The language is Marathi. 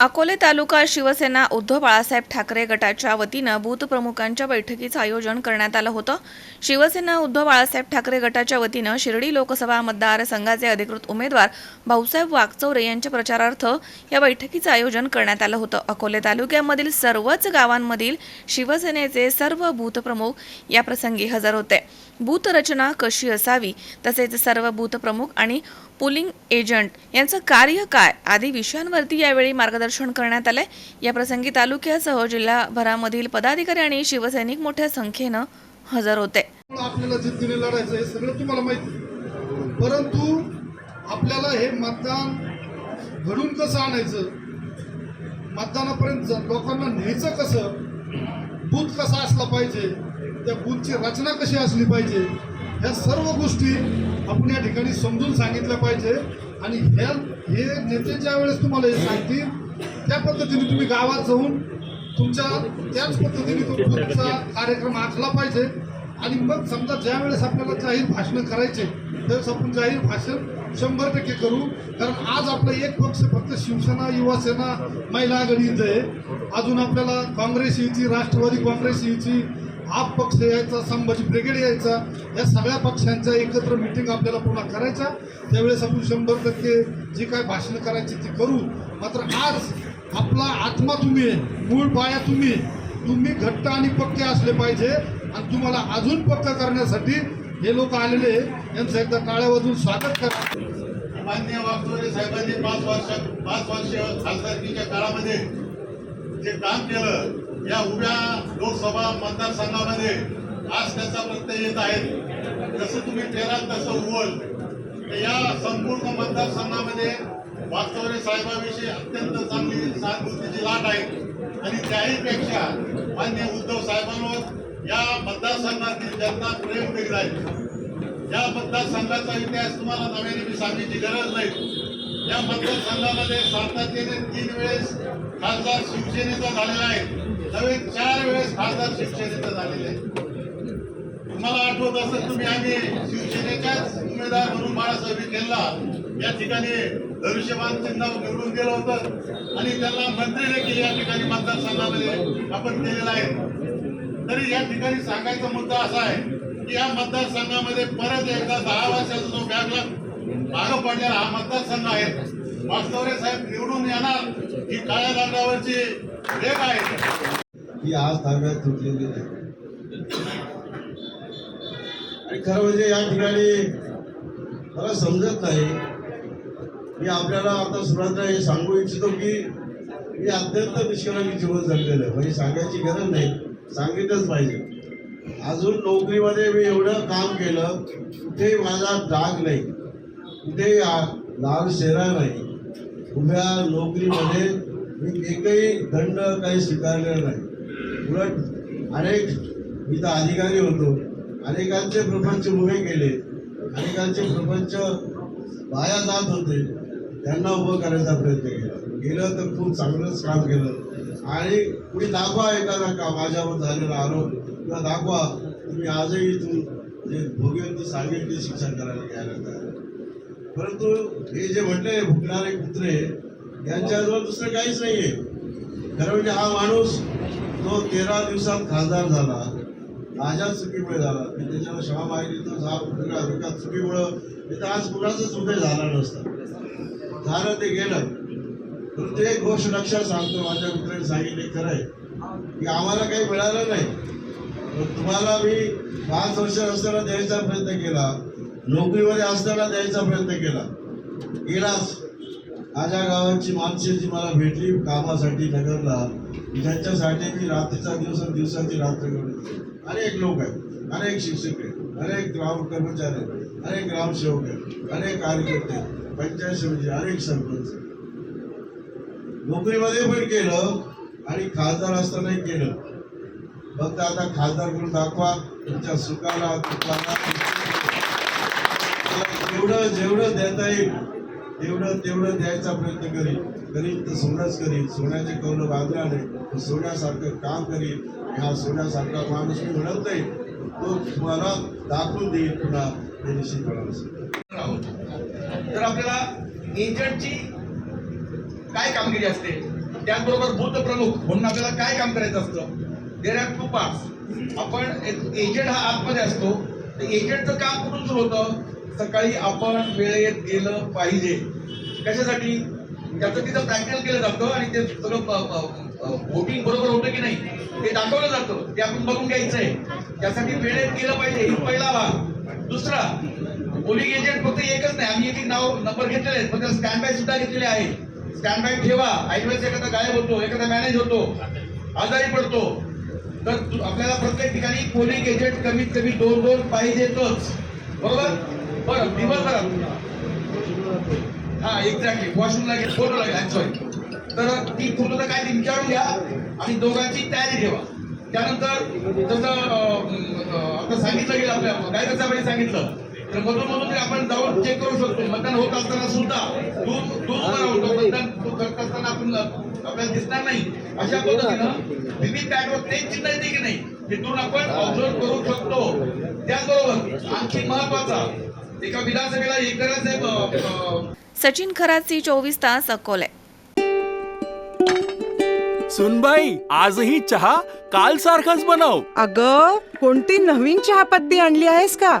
अकोले तालुका शिवसेना उद्धव बाळासाहेब ठाकरे गटाच्या वतीनं बूथ प्रमुखांच्या बैठकीचं आयोजन करण्यात आलं होतं. शिवसेना उद्धव बाळासाहेब ठाकरे गटाच्या वतीनं शिर्डी लोकसभा मतदारसंघाचे अधिकृत उमेदवार भाऊसाहेब वागचौरे यांच्या प्रचारार्थ या बैठकीचं आयोजन करण्यात आलं होतं. अकोले तालुक्यामधील सर्वच गावांमधील शिवसेनेचे सर्व बूथ प्रमुख या प्रसंगी हजर होते. बूथ रचना कशी असावी तसेच सर्व बूथ प्रमुख आणि पुलिंग एजंट यांचं कार्य काय आदी विषयांवरती यावेळी मार्गदर्शन करण्यात आलंय. या प्रसंगी तालुक्यासह जिल्हाभरामधील पदाधिकारी आणि शिवसैनिक मोठ्या संख्येनं हजर होते. आपल्याला जिद्दीने लढायचं हे सगळं तुम्हाला माहिती परंतु आपल्याला हे मतदान घडून कसं आणायचं? मतदानापर्यंत लोकांना न्यायचं कसं? बूथ कसा असला पाहिजे? त्या बूथची रचना कशी असली पाहिजे? ह्या सर्व गोष्टी आपण या ठिकाणी समजून सांगितल्या पाहिजे. आणि ह्या हे नेते ज्या वेळेस तुम्हाला हे सांगतील त्या पद्धतीने तुम्ही गावात जाऊन तुमच्या त्याच पद्धतीने तुमचा कार्यक्रम आखला पाहिजे. आणि मग समजा ज्या वेळेस आपल्याला जाहीर भाषणं करायचे त्यावेळेस आपण जाहीर भाषण शंभर टक्के करू. कारण आज आपला एक पक्ष फक्त शिवसेना युवासेना महिला आघाडीच आहे. अजून आपल्याला काँग्रेस यायची राष्ट्रवादी काँग्रेस यायची आप पक्ष यायचा संभाजी ब्रिगेड यायचा या सगळ्या पक्षांच्या एकत्र मिटिंग आपल्याला पुन्हा करायच्या. त्यावेळेस आपण शंभर टक्के जी काय भाषणं करायची ती करू. मात्र आज आपला आत्मा तुम्ही आहे मूळ पाया तुम्ही तुम्ही घट्ट आणि पक्के असले पाहिजे आणि तुम्हाला अजून पक्क करण्यासाठी हे लोक आलेले यांचं एकदा टाळ्या वाजून स्वागत करा. मान्य वागचौरे साहेबांनी पाच वर्ष पाच वर्ष खासदारकीच्या काळामध्ये जे काम केलं या उभ्या लोकसभा मतदारसंघामध्ये आज त्याचा प्रत्यय येत आहे. जसं तुम्ही तेरा तसं उवल. या संपूर्ण मतदारसंघामध्ये वास्तवने साहेबांविषयी अत्यंत चांगली सहानुभूतीची लाट आहे. आणि त्याहीपेक्षा मान्य उद्धव साहेबांवर या मतदारसंघातील जनता प्रेम वेगळं आहे या मतदारसंघाचा इतिहास तुम्हाला नव्याने मी सांगण्याची गरज नाही. या मतदारसंघामध्ये सातत्याने तीन वेळेस खासदार शिवसेनेचा झालेला आहे. नवीन चार वेळेस खासदार शिवसेनेचा झालेला आहे. तुम्हाला आठवत असं तुम्ही आम्ही शिवसेनेच्याच उमेदवार म्हणून बाळासाहेब विखेंना या ठिकाणी धनुष्यबाण चिन्ह निवडून गेलं होतं. आणि त्यांना मंत्री देखील या ठिकाणी मतदारसंघामध्ये आपण केलेला आहे. तरी या ठिकाणी सांगायचा मुद्दा असा आहे की या मतदारसंघामध्ये परत एकदा दहा वर्षाचा जो बॅगला मागं पडलेला हा मतदारसंघ आहे. वास्तवरे साहेब निवडून येणार ही काळ्या दगडावरची रेख आहे. ही आज ताब्यात तुटलेली नाही आणि खरं म्हणजे या ठिकाणी मला समजत नाही मी आपल्याला आता सुरुवातीला हे सांगू इच्छितो की मी अत्यंत निष्कलंकी जीवन जगलेलं आहे. म्हणजे सांगायची गरज नाही. सांगितलंच पाहिजे. अजून नोकरीमध्ये मी एवढं काम केलं कुठेही माझा डाग नाही. कुठेही लाल शेरा नाही. उभ्या नोकरीमध्ये मी एकही दंड काही स्वीकारलेला नाही. उलट अनेक मी तर अधिकारी होतो. अनेकांचे प्रपंच उभे केले. अनेकांचे प्रपंच वाया जात होते. त्यांना उभं करायचा प्रयत्न केला. गेलं तर खूप चांगलंच काम केलं. आणि कुणी दाखवा एखादा का माझ्यावर झालेला आरोप किंवा दाखवा तुम्ही आजही इथून जे भोगेल सांगितले सांगेल करायला घ्यायला तयार परंतु हे जे म्हटले भुकणारे कुत्रे यांच्याजवळ दुसरं काहीच नाही आहे खरं म्हणजे हा माणूस तो तेरा दिवसात खासदार झाला माझ्या चुकीमुळे झाला. मी त्याच्यावर क्षमा मागितली तर हा कुठल्या चुकीमुळं तर आज कुणाचंच उदय झाला नसता. झालं ते गेलं. परंतु एक गोष्ट लक्षात सांगतो माझ्या मित्राने सांगितले खरं आहे. की आम्हाला काही मिळालं नाही. तुम्हाला मी पाच वर्ष असताना द्यायचा प्रयत्न केला. नोकरीमध्ये असताना द्यायचा प्रयत्न केला. गेलाच. माझ्या गावाची माणसे जी मला भेटली कामासाठी नगरला ज्यांच्यासाठी मी रात्रीचा दिवस दिवसाची रात्र करून अनेक लोक आहेत. अनेक शिक्षक आहेत. अनेक ग्राम कर्मचारी आहेत. अनेक ग्रामसेवक आहेत. अनेक कार्यकर्ते आहेत, पंचायत समिती म्हणजे अनेक सरपंच. नोकरीमध्ये पण केलं आणि खासदार असतानाही केलं. फक्त आता खासदार करून दाखवा तुमच्या सुखाला दुःखाला. जेवढं जेवढं देता येईल तेवढं तेवढं द्यायचा प्रयत्न करीन. करीन तर सोनंच करीन. सोन्याचे कौल बांधला नाही तर सोन्यासारखं काम करीन. हा सोन्यासारखा माणूस मी म्हणत नाही तो तुम्हाला दाखवून देईल पुन्हा. हे निश्चितपणानं तर आपल्याला एजंटची काय कामगिरी असते त्याचबरोबर बूथ प्रमुख म्हणून आपल्याला काय काम करायचं असतं? देर आर टू पार्ट आपण एजंट हा आतमध्ये असतो तर एजंटचं काम कुठून सुरू होतं? सकाळी आपण वेळेत गेलं पाहिजे. कशासाठी? त्याचं तिथं प्रॅक्टिकल केलं जातं आणि ते सगळं व्होटिंग बरोबर होतं की नाही ते दाखवलं जातं. ते आपण बघून घ्यायचं आहे त्यासाठी वेळेत गेलं पाहिजे ही पहिला भाग. दुसरा पोलिंग एजंट फक्त एकच नाही आम्ही एक नाव नंबर घेतलेले आहेत. पण त्याला स्टँड बाय सुद्धा घेतलेले आहे स्टँड बाय ठेवा ऐनवेळेस एखादा गायब होतो एखादा मॅनेज होतो आजारी पडतो. तर आपल्याला प्रत्येक ठिकाणी पोलिंग एजंट कमीत कमी दोन दोन पाहिजेतच बरोबर? बरं दिवसभरात. हा एक्झॅक्टली वॉशरूमला गेले फोटो लागेल सॉरी तर ती फोटो तर काय ते विचारून घ्या आणि दोघांची तयारी ठेवा. त्यानंतर जसं आता सांगितलं गेलं आपल्या गायकर सांगितलं तर मधून मधून ते आपण जाऊन चेक करू शकतो. मतदान होत असताना सुद्धा दूध दूध उभं राहतो मतदान तो करत असताना आपण आपल्याला दिसणार नाही. अशा पद्धतीनं विविध पॅटवर तेच चिन्ह येते की नाही तिथून आपण ऑब्झर्व करू शकतो. त्याचबरोबर आणखी महत्त्वाचा एका विधानसभेला एक अं, सचिन खराची चोवीस तास अकोले. सुनबाई आजही चहा काल सारखाच बनव. अग कोणती नवीन चहापत्ती आणली आहेस का?